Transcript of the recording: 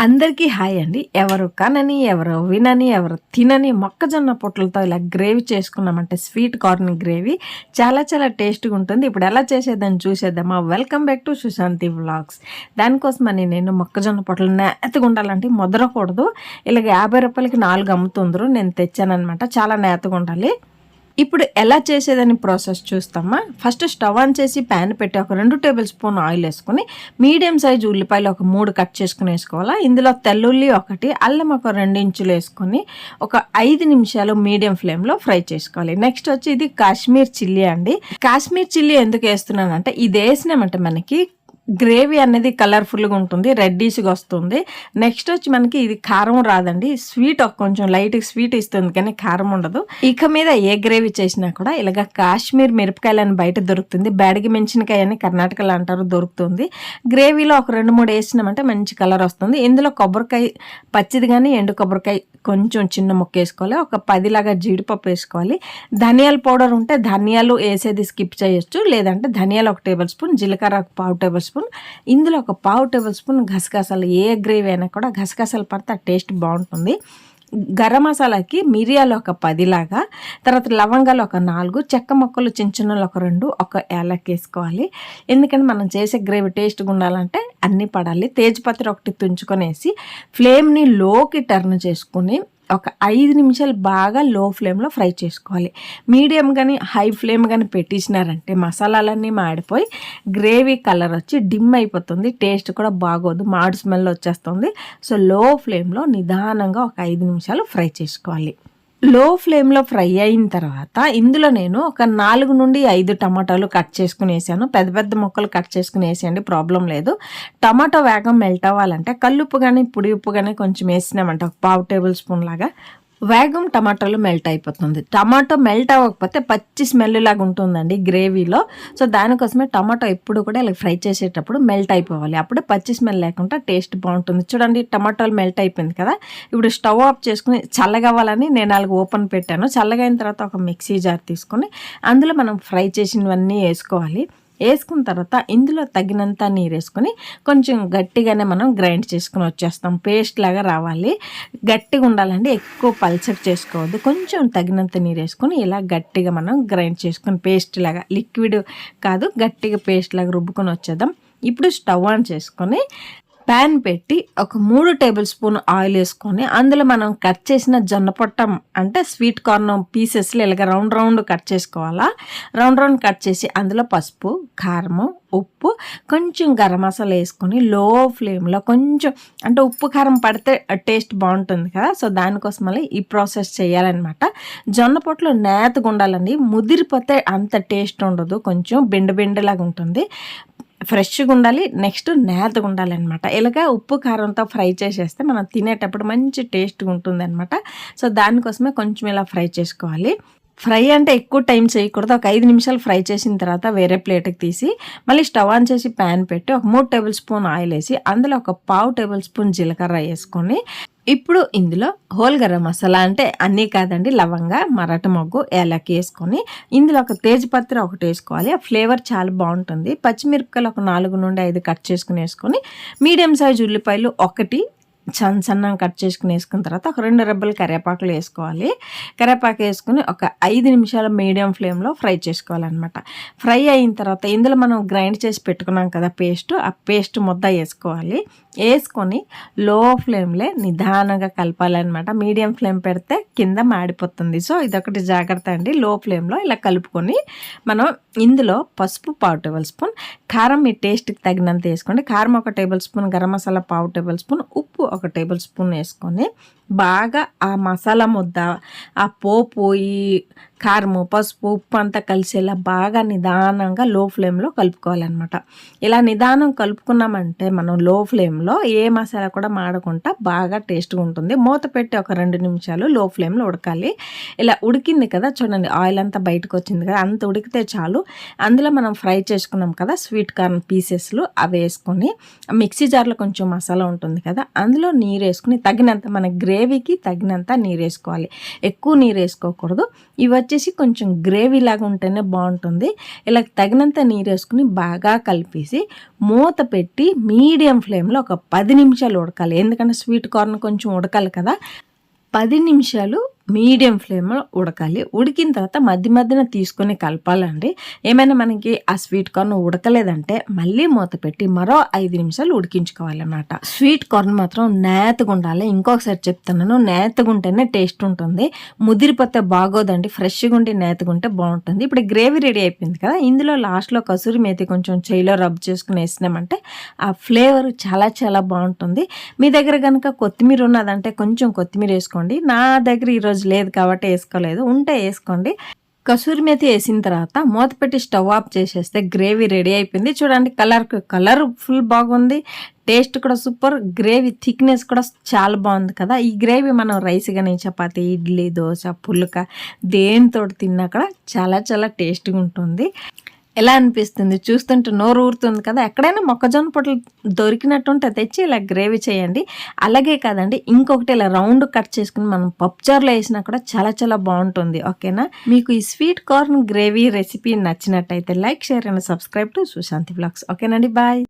అందరికీ హాయ్ అండి. ఎవరు కనని ఎవరు వినని ఎవరు తినని మొక్కజొన్న పొట్లతో ఇలా గ్రేవీ చేసుకున్నామంటే స్వీట్ కార్న్ గ్రేవీ. చాలా చాలా టేస్ట్గా ఉంటుంది. ఇప్పుడు ఎలా చేసేదాన్ని చూసేద్దామా? Welcome back to Sushanti vlogs. దానికోసమని నేను మొక్కజొన్న పొట్లు నేతగా ఉండాలంటే ముదరకూడదు. ఇలాగ యాభై రూపాయలకి నాలుగు అమ్ముతుందరు నేను తెచ్చానమాట చాలా నేతగా ఉండాలి. ఇప్పుడు ఎలా చేసేదని ప్రాసెస్ చూస్తామా? ఫస్ట్ స్టవ్ ఆన్ చేసి ప్యాన్ పెట్టి ఒక రెండు టేబుల్ స్పూన్ ఆయిల్ వేసుకొని మీడియం సైజు ఉల్లిపాయలు ఒక మూడు కట్ చేసుకుని వేసుకోవాలా? ఇందులో తెల్లుల్లి ఒకటి అల్లం ఒక రెండు ఇంచులు వేసుకొని ఒక ఐదు నిమిషాలు మీడియం ఫ్లేమ్లో ఫ్రై చేసుకోవాలి. నెక్స్ట్ వచ్చి ఇది కాశ్మీర్ చిల్లీ అండి. కాశ్మీర్ చిల్లీ ఎందుకు వేస్తున్నానంటే ఇది వేసినామంటే మనకి గ్రేవీ అనేది కలర్ఫుల్గా ఉంటుంది రెడ్డిష్గా వస్తుంది. నెక్స్ట్ వచ్చి మనకి ఇది కారం రాదండి. స్వీట్ ఒక కొంచెం లైట్ స్వీట్ ఇస్తుంది కానీ కారం ఉండదు. ఇక మీద ఏ గ్రేవీ చేసినా కూడా ఇలాగ కాశ్మీర్ మిరపకాయలు అని బయట దొరుకుతుంది. బ్యాడిగి మెంచినకాయ అని కర్ణాటకలో అంటారు దొరుకుతుంది. గ్రేవీలో ఒక రెండు మూడు వేసినామంటే మంచి కలర్ వస్తుంది. ఇందులో కొబ్బరికాయ పచ్చిది కానీ ఎండు కొబ్బరికాయ కొంచెం చిన్న ముక్క వేసుకోవాలి. ఒక పదిలాగా జీడిపప్పు వేసుకోవాలి. ధనియాల పౌడర్ ఉంటే ధనియాలు వేసేది స్కిప్ చేయొచ్చు. లేదంటే ధనియాలు ఒక టేబుల్ స్పూన్ జీలకర్ర ఒక పావు టేబుల్ స్పూన్ ఇందులో ఒక పావు టేబుల్ స్పూన్ గసగసాలు ఏ గ్రేవీ అయినా కూడా గసగసాలు పడితే ఆ టేస్ట్ బాగుంటుంది. గరం మసాలాకి మిరియాలు ఒక పదిలాగా తర్వాత లవంగాలు ఒక నాలుగు చెక్క మొక్కలు చిన్న చిన్నలు ఒక రెండు ఒక ఏలక్ వేసుకోవాలి. ఎందుకంటే మనం చేసే గ్రేవీ టేస్ట్గా ఉండాలంటే అన్నీ పడాలి. తేజ్పత్రి ఒకటి తుంచుకొనేసి ఫ్లేమ్ని లోకి టర్న్ చేసుకుని ఒక ఐదు నిమిషాలు బాగా లో ఫ్లేమ్లో ఫ్రై చేసుకోవాలి. మీడియం కానీ హై ఫ్లేమ్ కానీ పెట్టించినారంటే మసాలాలన్నీ మాడిపోయి గ్రేవీ కలర్ వచ్చి డిమ్ అయిపోతుంది. టేస్ట్ కూడా బాగోదు. మాడు స్మెల్ వచ్చేస్తుంది. సో లో ఫ్లేమ్లో నిదానంగా ఒక ఐదు నిమిషాలు ఫ్రై చేసుకోవాలి. లో ఫ్లేమ్లో ఫ్రై అయిన తర్వాత ఇందులో నేను ఒక నాలుగు నుండి ఐదు టమాటాలు కట్ చేసుకుని వేసాను పెద్ద పెద్ద ముక్కలు కట్ చేసుకుని వేసేయండి ప్రాబ్లం లేదు. టమాటో వేగం మెల్ట్ అవ్వాలంటే కల్లుప్పు కానీ పొడి ఉప్పు కానీ కొంచెం వేసినామంటే ఒక పావు టేబుల్ స్పూన్ లాగా వేగం టమాటాలు మెల్ట్ అయిపోతుంది. టమాటో మెల్ట్ అవ్వకపోతే పచ్చి స్మెల్ లాగా ఉంటుందండి గ్రేవీలో సో దానికోసమే టమాటో ఎప్పుడు కూడా ఇలా ఫ్రై చేసేటప్పుడు మెల్ట్ అయిపోవాలి. అప్పుడే పచ్చి స్మెల్ లేకుండా టేస్ట్ బాగుంటుంది. చూడండి టమాటాలు మెల్ట్ అయిపోయింది కదా? ఇప్పుడు స్టవ్ ఆఫ్ చేసుకుని చల్లగవ్వాలని నేను అలాగ ఓపెన్ పెట్టాను. చల్లగైన తర్వాత ఒక మిక్సీ జార్ తీసుకొని అందులో మనం ఫ్రై చేసినవన్నీ వేసుకోవాలి. వేసుకున్న తర్వాత ఇందులో తగినంత నీరు వేసుకొని కొంచెం గట్టిగానే మనం గ్రైండ్ చేసుకుని వచ్చేస్తాం. పేస్ట్ లాగా రావాలి. గట్టిగా ఉండాలంటే ఎక్కువ పల్చర్ చేసుకోవద్దు. కొంచెం తగినంత నీరు వేసుకొని ఇలా గట్టిగా మనం గ్రైండ్ చేసుకొని పేస్ట్ లాగా లిక్విడ్ కాదు గట్టిగా పేస్ట్ లాగా రుబ్బుకొని వచ్చేద్దాం. ఇప్పుడు స్టవ్ ఆన్ చేసుకొని ప్యాన్ పెట్టి ఒక మూడు టేబుల్ స్పూన్ ఆయిల్ వేసుకొని అందులో మనం కట్ చేసిన జొన్న పొట్టం అంటే స్వీట్ కార్న్ పీసెస్లో ఇలాగ రౌండ్ రౌండ్ కట్ చేసుకోవాలా. రౌండ్ రౌండ్ కట్ చేసి అందులో పసుపు కారము ఉప్పు కొంచెం గరం మసాలా వేసుకొని లో ఫ్లేమ్లో కొంచెం అంటే ఉప్పు కారం పడితే టేస్ట్ బాగుంటుంది కదా. సో దానికోసం మళ్ళీ ఈ ప్రాసెస్ చేయాలన్నమాట. జొన్న పొట్లు నేతగా ఉండాలండి. ముదిరిపోతే అంత టేస్ట్ ఉండదు. కొంచెం బిండ బిండలాగా ఉంటుంది. ఫ్రెష్గా ఉండాలి నెక్స్ట్ నేతగా ఉండాలి అనమాట ఇలాగ ఉప్పు కారంతో ఫ్రై చేసేస్తే మనం తినేటప్పుడు మంచి టేస్ట్గా ఉంటుంది అనమాట సో దానికోసమే కొంచెం ఇలా ఫ్రై చేసుకోవాలి. ఫ్రై అంటే ఎక్కువ టైం చేయకూడదు. ఒక ఐదు నిమిషాలు ఫ్రై చేసిన తర్వాత వేరే ప్లేట్కి తీసి మళ్ళీ స్టవ్ ఆన్ చేసి ప్యాన్ పెట్టి ఒక మూడు టేబుల్ స్పూన్ ఆయిల్ వేసి అందులో ఒక పావు టేబుల్ స్పూన్ జీలకర్ర వేసుకొని ఇప్పుడు ఇందులో హోల్ గరం మసాలా అంటే అన్నీ కాదండి లవంగా మరాఠ మొగ్గు ఏలకి వేసుకొని ఇందులో ఒక తేజ్పత్రి ఒకటి వేసుకోవాలి. ఆ ఫ్లేవర్ చాలా బాగుంటుంది. పచ్చిమిరపకాయలు ఒక నాలుగు నుండి ఐదు కట్ చేసుకుని వేసుకొని మీడియం సైజ్ ఉల్లిపాయలు ఒకటి సన్న సన్నం కట్ చేసుకుని వేసుకున్న తర్వాత ఒక రెండు రెబ్బలు కరివేపాకులు వేసుకోవాలి. కరివేపాకు వేసుకుని ఒక ఐదు నిమిషాలు మీడియం ఫ్లేమ్లో ఫ్రై చేసుకోవాలన్నమాట. ఫ్రై అయిన తర్వాత ఇందులో మనం గ్రైండ్ చేసి పెట్టుకున్నాం కదా పేస్ట్ ఆ పేస్ట్ ముద్ద వేసుకోవాలి. వేసుకొని లో ఫ్లేమ్లో నిదానంగా కలపాలన్నమాట. మీడియం ఫ్లేమ్ పెడితే కింద మాడిపోతుంది. సో ఇదొకటి జాగ్రత్త అండి. లో ఫ్లేమ్లో ఇలా కలుపుకొని మనం ఇందులో పసుపు పావు టేబుల్ స్పూన్ కారం మీ టేస్ట్కి తగినంత వేసుకోండి. కారం ఒక టేబుల్ స్పూన్ గరం మసాలా పావు టేబుల్ స్పూన్ ఉప్పు ఒక టేబుల్ స్పూన్ వేసుకొని బాగా ఆ మసాలా ముద్ద ఆ పోపు ఈ కారము పసుపు ఉప్పు అంతా కలిసేలా బాగా నిదానంగా లో ఫ్లేమ్లో కలుపుకోవాలన్నమాట. ఇలా నిదానం కలుపుకున్నామంటే మనం లో ఫ్లేమ్లో ఏ మసాలా కూడా మాడకుండా బాగా టేస్ట్గా ఉంటుంది. మూత పెట్టి ఒక రెండు నిమిషాలు లో ఫ్లేమ్లో ఉడకాలి. ఇలా ఉడికింది కదా చూడండి ఆయిల్ అంతా బయటకు వచ్చింది కదా అంత ఉడికితే చాలు. అందులో మనం ఫ్రై చేసుకున్నాం కదా స్వీట్ కార్న్ పీసెస్లు అవి వేసుకొని మిక్సీ జార్లో కొంచెం మసాలా ఉంటుంది కదా అందులో నీరు వేసుకుని తగినంత మన గ్రేవీకి తగినంత నీరు వేసుకోవాలి. ఎక్కువ నీరు వేసుకోకూడదు. ఇవి వచ్చేసి కొంచెం గ్రేవీ లాగా ఉంటేనే బాగుంటుంది. ఇలా తగినంత నీరు వేసుకుని బాగా కలిపేసి మూత పెట్టి మీడియం ఫ్లేమ్లో ఒక పది నిమిషాలు ఉడకాలి. ఎందుకంటే స్వీట్ కార్న్ కొంచెం ఉడకాలి కదా. పది నిమిషాలు మీడియం ఫ్లేమ్లో ఉడకాలి. ఉడికిన తర్వాత మధ్య మధ్యన తీసుకొని కలపాలండి. ఏమైనా మనకి ఆ స్వీట్ కార్న్ ఉడకలేదంటే మళ్ళీ మూత పెట్టి మరో ఐదు నిమిషాలు ఉడికించుకోవాలన్నమాట. స్వీట్ కార్న్ మాత్రం నేతగా ఉండాలి. ఇంకొకసారి చెప్తున్నాను నేతగా ఉంటేనే టేస్ట్ ఉంటుంది. ముదిరిపోతే బాగోదండి. ఫ్రెష్గా ఉండి నేతగా ఉంటే బాగుంటుంది. ఇప్పుడు గ్రేవీ రెడీ అయిపోయింది కదా ఇందులో లాస్ట్లో కసూరి మేతి కొంచెం చేయిలో రబ్ చేసుకుని వేసినామంటే ఆ ఫ్లేవర్ చాలా చాలా బాగుంటుంది. మీ దగ్గర కనుక కొత్తిమీర ఉన్నదంటే కొంచెం కొత్తిమీర వేసుకోండి. నా దగ్గర ఈరోజు లేదు కాబట్టి వేసుకోలేదు. ఉంటే వేసుకోండి. కసూరి మేతి వేసిన తర్వాత మూత పెట్టి స్టవ్ ఆఫ్ చేసేస్తే గ్రేవీ రెడీ అయిపోయింది. చూడండి కలర్ కలర్ ఫుల్ బాగుంది. టేస్ట్ కూడా సూపర్. గ్రేవీ థిక్నెస్ కూడా చాలా బాగుంది కదా. ఈ గ్రేవీ మనం రైస్ కానీ చపాతి ఇడ్లీ దోశ పుల్క దేనితో తిన్నా కూడా చాలా చాలా టేస్ట్గా ఉంటుంది. ఎలా అనిపిస్తుంది? చూస్తుంటే నోరు ఊరుతుంది కదా. ఎక్కడైనా మొక్కజొన్న పొట్లు దొరికినట్టుంటే తెచ్చి ఇలా గ్రేవీ చేయండి. అలాగే కాదండి ఇంకొకటి ఇలా రౌండ్ కట్ చేసుకుని మనం పప్పుచారులో వేసినా కూడా చాలా చాలా బాగుంటుంది. ఓకేనా? మీకు ఈ స్వీట్ కార్న్ గ్రేవీ రెసిపీ నచ్చినట్టయితే like share and subscribe to Sushanti blogs. ఓకేనండి బాయ్.